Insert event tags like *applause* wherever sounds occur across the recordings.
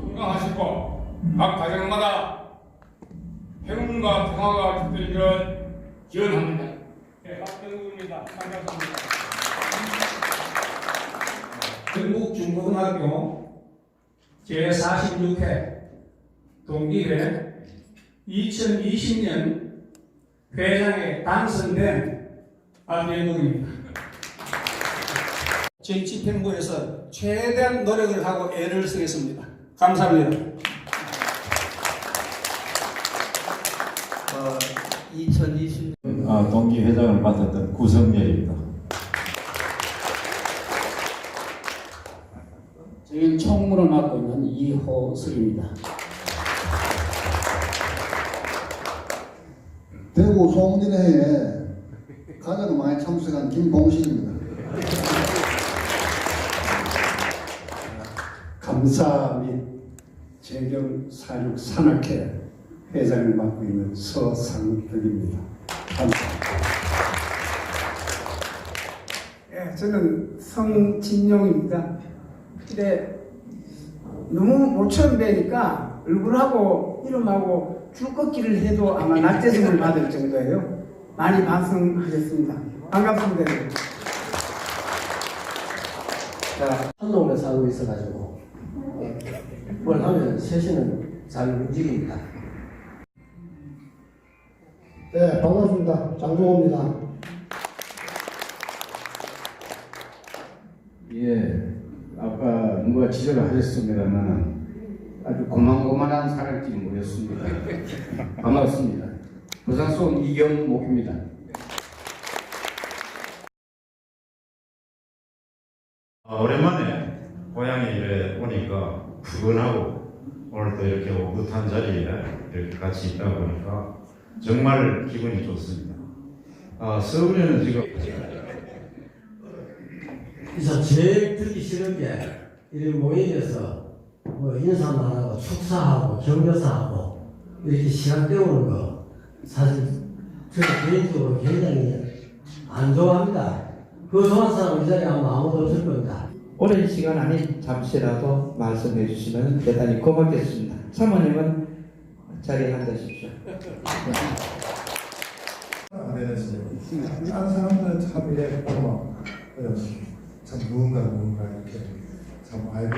건강하시고 각 가정마다 행운과 평화가 깃들기를 기원합니다. 네, 박병우입니다. 반갑습니다. 전국 중고등학교 제46회 동기회 2020년 회장에 당선된 안예국입니다. 정치 평부에서 최대한 노력을 하고 애를 쓰겠습니다. 감사합니다. 어, 2020 아, 동기 회장을 맡았던 구성렬입니다. 저희는 총무를 맡고 있는 이호석입니다. 대구 송진회에 가장 많이 참석한 김봉식입니다. 감사 및 재경 사육 산악회 회장을 맡고 있는 서상덕입니다. 감사합니다. 예, 저는 성진용입니다. 근데 너무 모처럼 뵈니까 얼굴하고 이름하고 줄 걷기를 해도 아마 날짜짐을 받을 정도예요. 많이 반성하겠습니다. 반갑습니다. 자, 한동네 살고 있어가지고 예, 뭘 하면 셋이는 잘 움직입니다. 네, 반갑습니다. 장종호입니다. 예, 아까 누가 지적을 하셨습니다만 아주 고만고만한 사람일지 모르겠습니다. *laughs* 반갑습니다. 부산송 이경목입니다. 아, 오랜만에 오니까 푸근하고 오늘 또 이렇게 오붓한 자리에 이렇게 같이 있다 보니까 정말 기분이 좋습니다. 아, 서울에는 지금 그래서 제일 듣기 싫은 게 이런 모임에서 뭐 인사도 안 하고 축사하고 격려사하고 이렇게 시간 때우는 거 사실 저는 개인적으로 굉장히 안 좋아합니다. 그 좋아하는 사람 이 자리에 아마 아무도 없을 겁니다. 오랜 시간 안에 잠시라도 말씀해 주시면 대단히 고맙겠습니다. 사모님은 자리에 앉으십시오. 다른 사람들은 참 이래 보면 참 누군가 누군가 이렇게 참 알고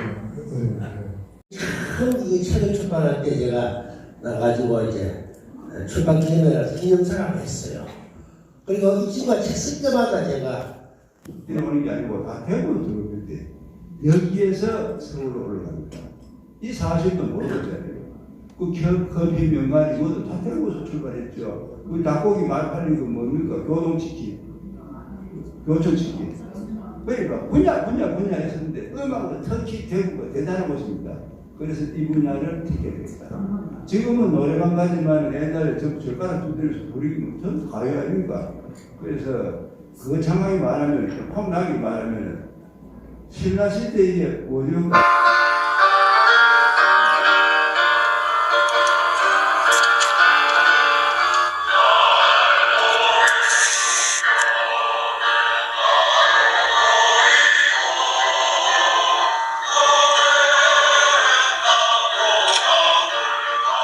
어려워요. 처음 이 책을 출판할 때 제가 나가지고 이제 출판 기념회라서 기념사를 했어요. 그리고 이 친구가 책 쓸 때마다 제가 오는 게 아니고 다 대구로 들어오는데 여기에서 서울로 올라갑니다. 이 사실도 모르잖아요. 그 겨- 커피 명간 이것도 다 대구에서 출발했죠. 그 닭고기 많이 팔린 거 뭡니까? 교동치킨, 교촌치킨. 그러니까 분야 분야 분야 했었는데 음악은 특히 대구가 대단한 곳입니다. 그래서 이 분야를 택했습니다. 지금은 노래방 가지만 옛날에 저 젓가락 두드려서 부리기는 전 가요 아닙니까? 그래서 그 장황이 말하면 폼나기 말하면 신라 시대에 오디오가